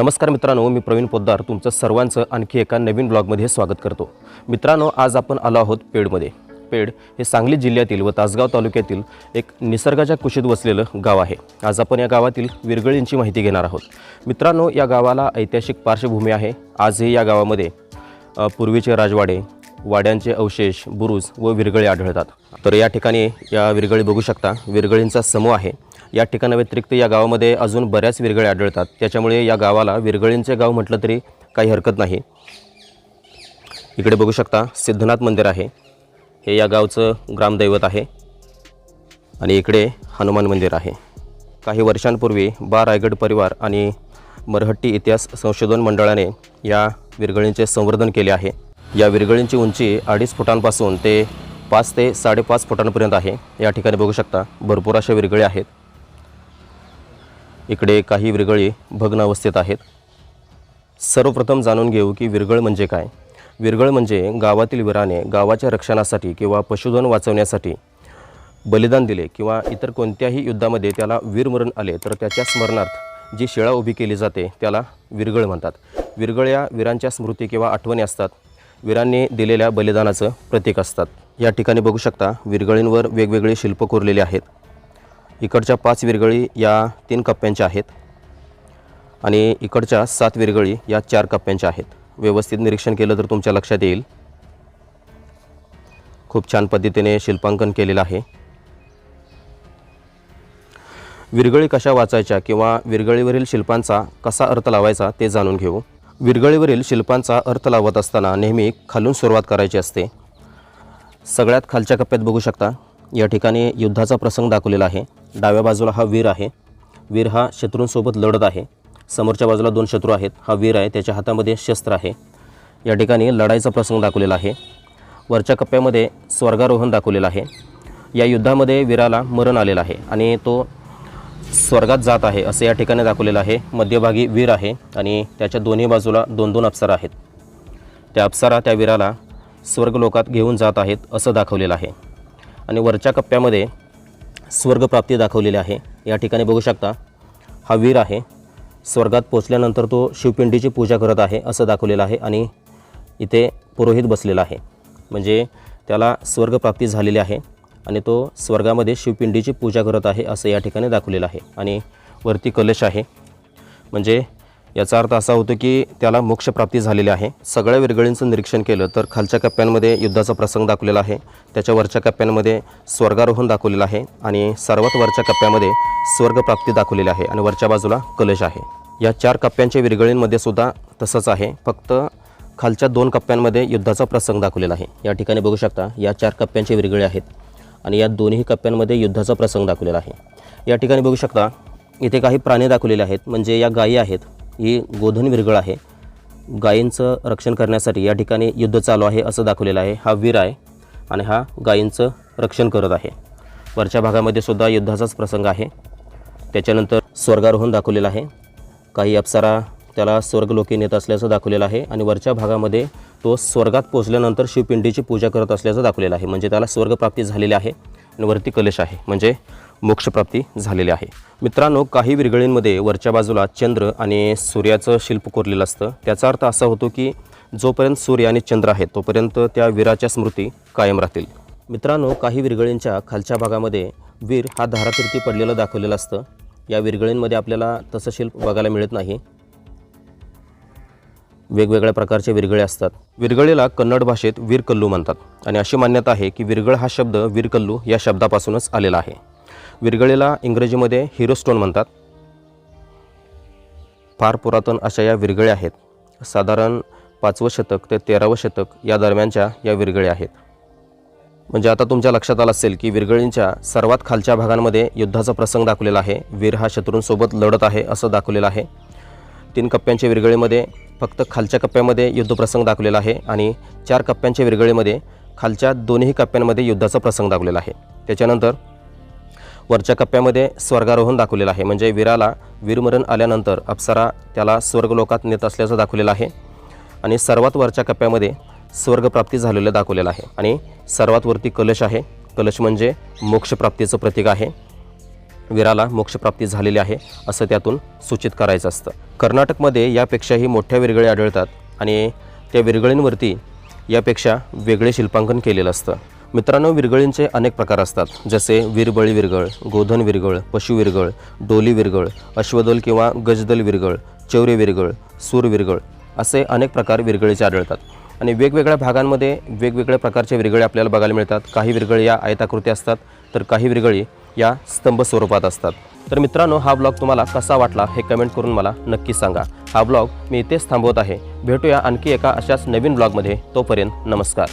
नमस्कार मित्रांनो मी प्रवीण पोद्दार तुमचं सर्वांचं आणखी एका नवीन ब्लॉगमध्ये स्वागत करतो. मित्रांनो आज आपण आलो आहोत पेडमध्ये. पेड हे सांगली जिल्ह्यातील व तासगाव तालुक्यातील एक निसर्गाच्या कुशीत वसलेलं गाव आहे. आज आपण या गावातील विरगळींची माहिती घेणार आहोत. मित्रांनो या गावाला ऐतिहासिक पार्श्वभूमी आहे. आजही या गावामध्ये पूर्वीचे राजवाडे वाड्यांचे अवशेष बुरुज व विरगळे आढळतात. तर या ठिकाणी या विरगळी बघू शकता. विरगळींचा समूह आहे. या ठिकाणाव्यतिरिक्त या गावामध्ये अजून बऱ्याच विरगळे आढळतात. त्याच्यामुळे या गावाला विरगळींचे गाव म्हटलं तरी काही हरकत नाही. इकडे बघू शकता सिद्धनाथ मंदिर आहे. हे या गावचं ग्रामदैवत आहे. आणि इकडे हनुमान मंदिर आहे. काही वर्षांपूर्वी बा. रायगड परिवार आणि मरहट्टी इतिहास संशोधन मंडळाने या विरगळींचे संवर्धन केले आहे. या विरगळींची उंची अडीच फुटांपासून ते पाच ते साडेपाच फुटांपर्यंत आहे. या ठिकाणी बघू शकता भरपूर अशा विरगळे आहेत. इकडे काही विरगळी भग्न अवस्थेत आहेत. सर्वप्रथम जाणून घेऊ की विरगळ म्हणजे काय. विरगळ म्हणजे गावातील वीराने गावाच्या रक्षणासाठी किंवा पशुधन वाचवण्यासाठी बलिदान दिले किंवा इतर कोणत्याही युद्धामध्ये त्याला वीरमरण आले तर त्याच्या स्मरणार्थ जी शेळा उभी केली जाते त्याला विरगळ म्हणतात. विरगळ या वीरांच्या स्मृती किंवा आठवणी असतात. वीरांनी दिलेल्या बलिदानाचं प्रतीक असतात. या ठिकाणी बघू शकता विरगळींवर वेगवेगळे शिल्प कोरलेले आहेत. इकडच्या पाच विरगळी या तीन कप्प्यांच्या आहेत आणि इकडच्या सात विरगळी या चार कप्प्यांच्या आहेत. व्यवस्थित निरीक्षण केलं तर तुमच्या लक्षात येईल. खूप छान पद्धतीने शिल्पांकन केलेलं आहे. विरगळी कशा वाचायच्या किंवा विरगळीवरील शिल्पांचा कसा अर्थ लावायचा ते जाणून घेऊ. विरगळीवरील शिल्पांचा अर्थ लावत असताना नेहमी खालून सुरुवात करायची असते. सगळ्यात खालच्या कप्प्यात बघू शकता या ठिकाणी युद्धाचा प्रसंग दाखवलेला आहे. डाव्या बाजूला हा वीर आहे. वीर हा शत्रूंसोबत लढत आहे. समोरच्या बाजूला दोन शत्रू आहेत. हा वीर आहे त्याच्या हातामध्ये शस्त्र आहे. या ठिकाणी लढाईचा प्रसंग दाखवलेला आहे. वरच्या कप्प्यामध्ये स्वर्गारोहण दाखवलेलं आहे. या युद्धामध्ये वीराला मरण आलेलं आहे आणि तो स्वर्गात जात आहे असं या ठिकाणी दाखवलेलं आहे. मध्यभागी वीर आहे आणि त्याच्या दोन्ही बाजूला दोन दोन अप्सरा आहेत. त्या अप्सरा त्या वीराला स्वर्गलोकात घेऊन जात आहेत असं दाखवलेलं आहे. आणि वरच्या कप्प्यामध्ये स्वर्गप्राप्ती दाखवलेली आहे. या ठिकाणी बघू शकता हा वीर आहे. स्वर्गात पोचल्यानंतर तो शिवपिंडीची पूजा करत आहे असं दाखवलेलं आहे आणि इथे पुरोहित बसलेला आहे. म्हणजे त्याला स्वर्गप्राप्ती झालेली आहे. आणि तो स्वर्गामध्ये शिवपिंडीची पूजा करत आहे असं या ठिकाणी दाखवलेलं आहे. आणि वरती कलश आहे. म्हणजे याचा अर्थ असा होतो की त्याला मोक्षप्राप्ती झालेली आहे. सगळ्या विरगळींचं निरीक्षण केलं तर खालच्या कप्प्यांमध्ये युद्धाचा प्रसंग दाखवलेला आहे. त्याच्या वरच्या कप्प्यांमध्ये स्वर्गारोहण दाखवलेलं आहे. आणि सर्वात वरच्या कप्प्यामध्ये स्वर्गप्राप्ती दाखवलेली आहे. आणि वरच्या बाजूला कलश आहे. या चार कप्प्यांच्या विरगळींमध्ये सुद्धा तसंच आहे. फक्त खालच्या दोन कप्प्यांमध्ये युद्धाचा प्रसंग दाखवलेला आहे. या ठिकाणी बघू शकता या चार कप्प्यांचे विरगळे आहेत. आणि या दोन्ही कप्प्यांमध्ये युद्धाचा प्रसंग दाखवलेला आहे. या ठिकाणी बघू शकता इथे काही प्राणी दाखवलेले आहेत. म्हणजे या गायी आहेत. ही गोधन विरगळ आहे. गायींचं रक्षण करण्यासाठी या ठिकाणी युद्ध चालू आहे असं दाखवलेलं आहे. हा वीर आहे आणि हा गायींचं रक्षण करत आहे. वरच्या भागामध्ये सुद्धा युद्धाचाच प्रसंग आहे. त्याच्यानंतर स्वर्गारोहण दाखवलेलं आहे. काही अप्सरा त्याला स्वर्गलोकी नेत असल्याचं दाखवलेलं आहे आणि वरच्या भागामध्ये तो स्वर्गात पोचल्यानंतर शिवपिंडीची पूजा करत असल्याचं दाखवलेलं आहे. म्हणजे त्याला स्वर्गप्राप्ती झालेली आहे आणि वरती कलश आहे. म्हणजे मोक्षप्राप्ती झालेली आहे. मित्रांनो काही विरगळींमध्ये वरच्या बाजूला चंद्र आणि सूर्याचं शिल्प कोरलेलं असतं. त्याचा अर्थ असा होतो की जोपर्यंत सूर्य आणि चंद्र आहेत तोपर्यंत त्या वीराच्या स्मृती कायम राहतील. मित्रांनो काही विरगळींच्या खालच्या भागामध्ये वीर हा धारातीर्थी पडलेलं दाखवलेलं असतं. या विरगळींमध्ये आपल्याला तसं शिल्प बघायला मिळत नाही. वेगवेगळ्या प्रकारचे विरगळे असतात. विरगळीला कन्नड भाषेत वीरकल्लू म्हणतात. आणि अशी मान्यता आहे की विरगळ हा शब्द वीरकल्लू या शब्दापासूनच आलेला आहे. विरगळीला इंग्रजीमध्ये हिरोस्टोन म्हणतात. फार पुरातन अशा या विरगळ्या आहेत. साधारण पाचवं शतक ते तेरावं शतक या दरम्यानच्या या विरगळ्या आहेत. म्हणजे आता तुमच्या लक्षात आलं असेल की विरगळींच्या सर्वात खालच्या भागांमध्ये युद्धाचा प्रसंग दाखवलेला आहे. वीर हा शत्रूंसोबत लढत आहे असं दाखवलेलं आहे. तीन कप्प्यांच्या विरगळीमध्ये फक्त खालच्या कप्प्यामध्ये युद्धप्रसंग दाखवलेला आहे आणि चार कप्प्यांच्या विरगळीमध्ये खालच्या दोन्ही कप्प्यांमध्ये युद्धाचा प्रसंग दाखवलेला आहे. त्याच्यानंतर वरच्या कप्प्यामध्ये स्वर्गारोहण दाखवलेलं आहे. म्हणजे वीराला वीरमरण आल्यानंतर अप्सरा त्याला स्वर्गलोकात नेत असल्याचं दाखवलेलं आहे आणि सर्वात वरच्या कप्प्यामध्ये स्वर्गप्राप्ती झालेलं दाखवलेलं आहे. आणि सर्वात वरती कलश आहे. कलश म्हणजे मोक्षप्राप्तीचं प्रतीक आहे. वीराला मोक्षप्राप्ती झालेली आहे असं त्यातून सूचित करायचं असतं. कर्नाटकमध्ये यापेक्षाही मोठ्या विरगळी आढळतात आणि त्या विरगळींवरती यापेक्षा वेगळे शिल्पांकन केलेलं असतं. मित्रांनो विरगळींचे अनेक प्रकार असतात जसे वीरबळी विरगळ गोधन विरगळ पशु विरगळ डोली विरगळ अश्वदल किंवा गजदल विरगळ चौरे विरगळ सूर विरगळ असे अनेक प्रकार विरगळीचे आढळतात. आणि वेगवेगळ्या भागांमध्ये वेगवेगळ्या प्रकारचे विरगळे आपल्याला बघायला मिळतात. काही विरगळी या आयताकृती असतात तर काही विरगळी या स्तंभ स्वरूपात असतात. तर मित्रांनो हा ब्लॉग तुम्हाला कसा वाटला हे कमेंट करून मला नक्की सांगा. हा ब्लॉग मी इथेच थांबवत आहे. भेटूया आणखी एका अशाच नवीन ब्लॉगमध्ये. तोपर्यंत नमस्कार.